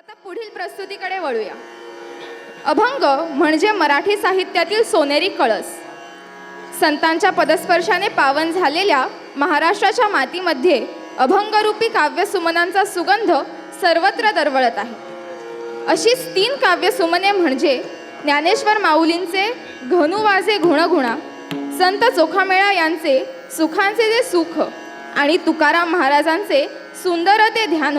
आता पुढील प्रस्तुतीकडे वळूया. अभंग म्हणजे मराठी साहित्यातील सोनेरी कळस. संतांच्या पदस्पर्शाने पावन झालेल्या महाराष्ट्राच्या मातीमध्ये अभंगरूपी काव्यसुमनांचा सुगंध सर्वत्र दरवळत आहे. अशीच तीन काव्यसुमने म्हणजे ज्ञानेश्वर माऊलींचे घनुवाजे गुणगुणा संत चोखामेळा यांचे सुखांचे जे सुख आणि तुकाराम महाराजांचे सुंदर ते ध्यान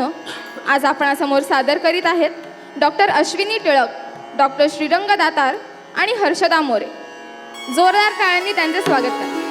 आज आपणासमोर सादर करीत आहेत डॉक्टर अश्विनी टिळक डॉक्टर श्रीरंग दातार आणि हर्षदा मोरे. जोरदार टाळ्यांनी त्यांचे स्वागत करा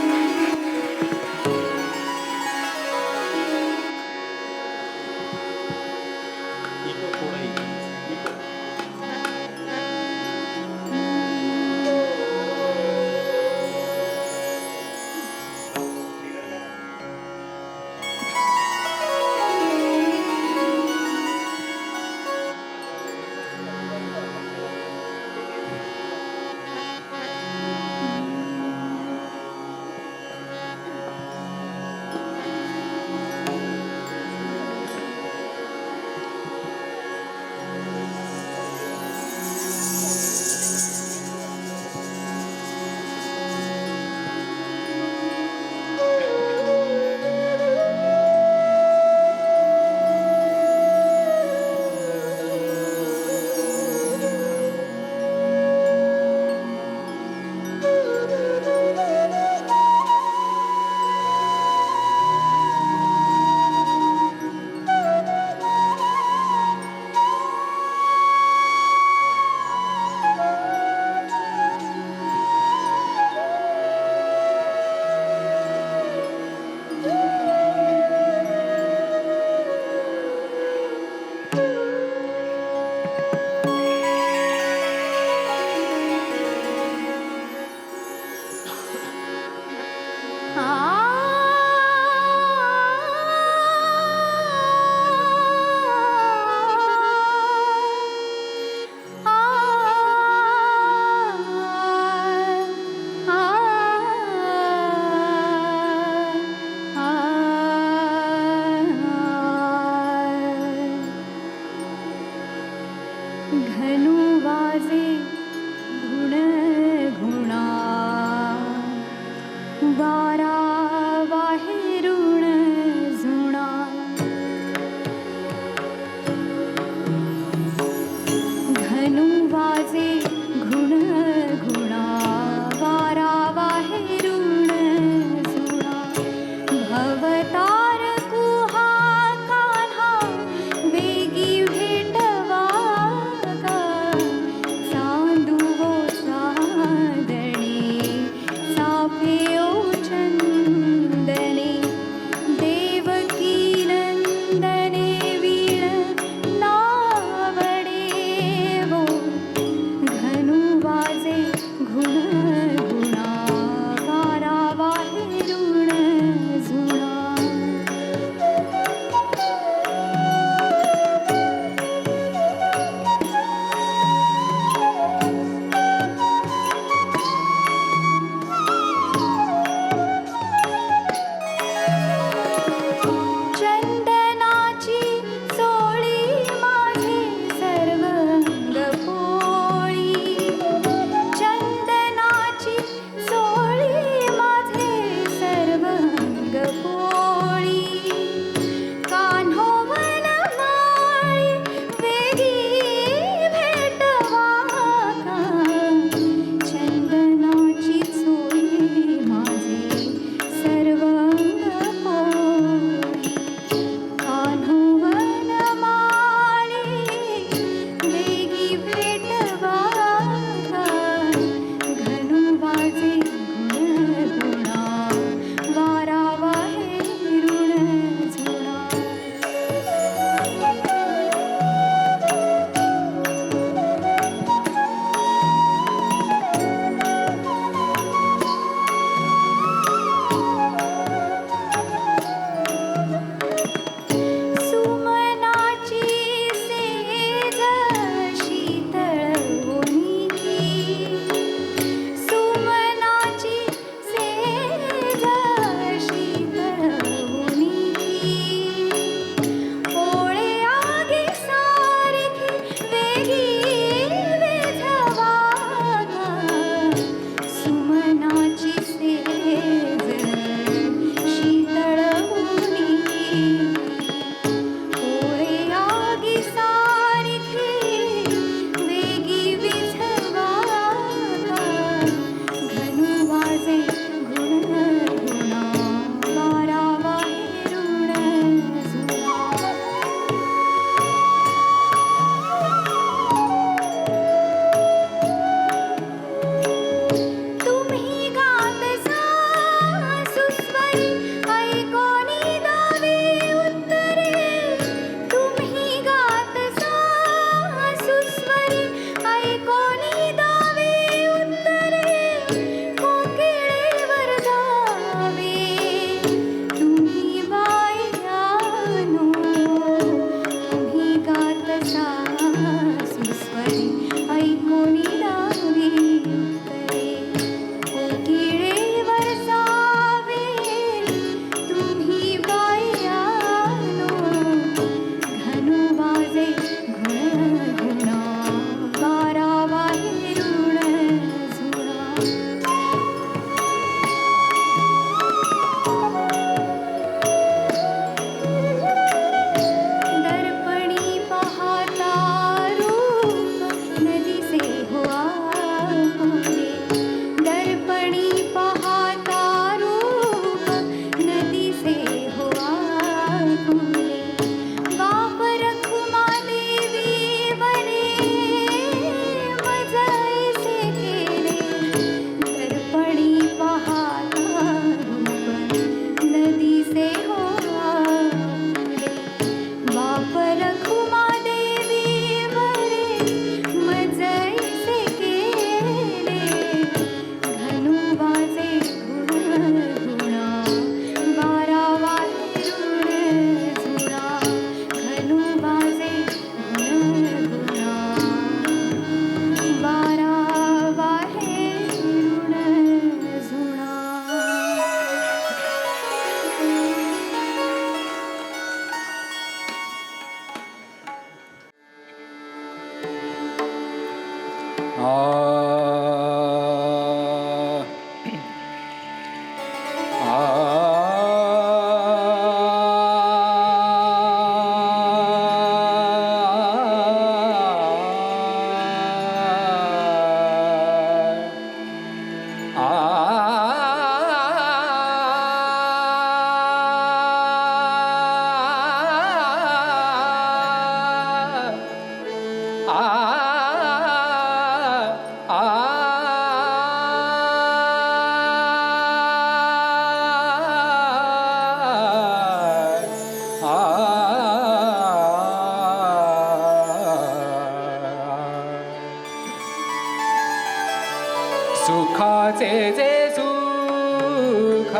सुखाचे जे सुख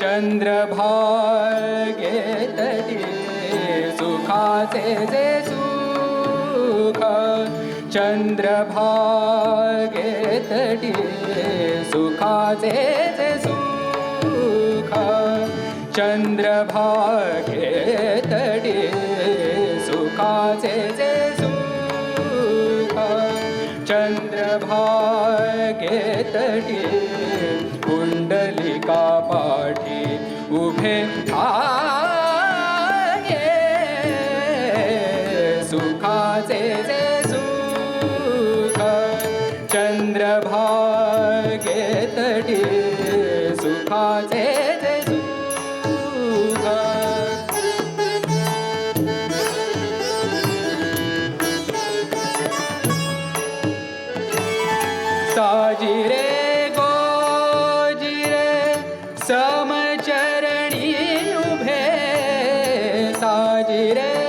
चंद्रभार घेतली सुखाचे जे सुख चंद्रभार घेतली सुखाचे जे सुख चंद्रभार घेतली सुखाचे जे भागेतडी कुंडलिका पाठी उभे आ direi.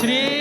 श्री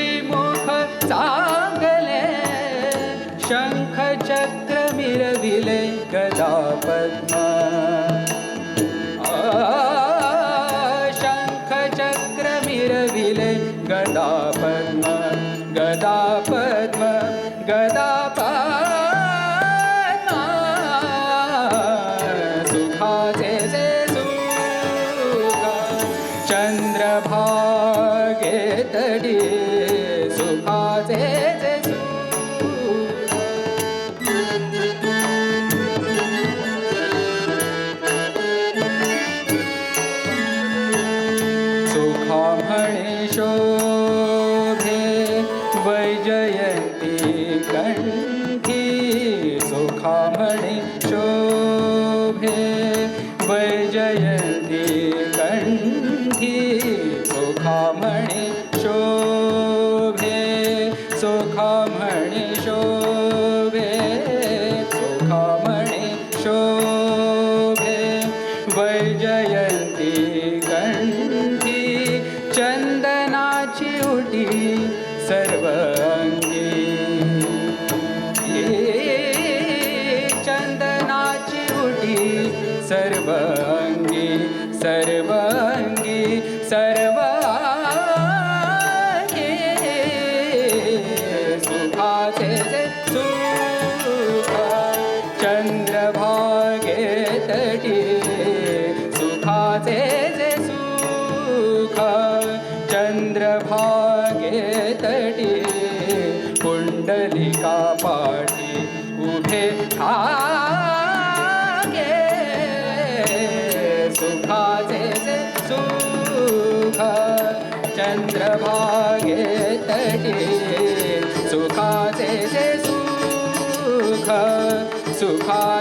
जयंती कंठी चंदनाची उटी सर्व तडी पुंडलिका पाठी उभे ठागे सुखाचे सुख चंद्रभागे तडी. सुखाचे सुख सुखा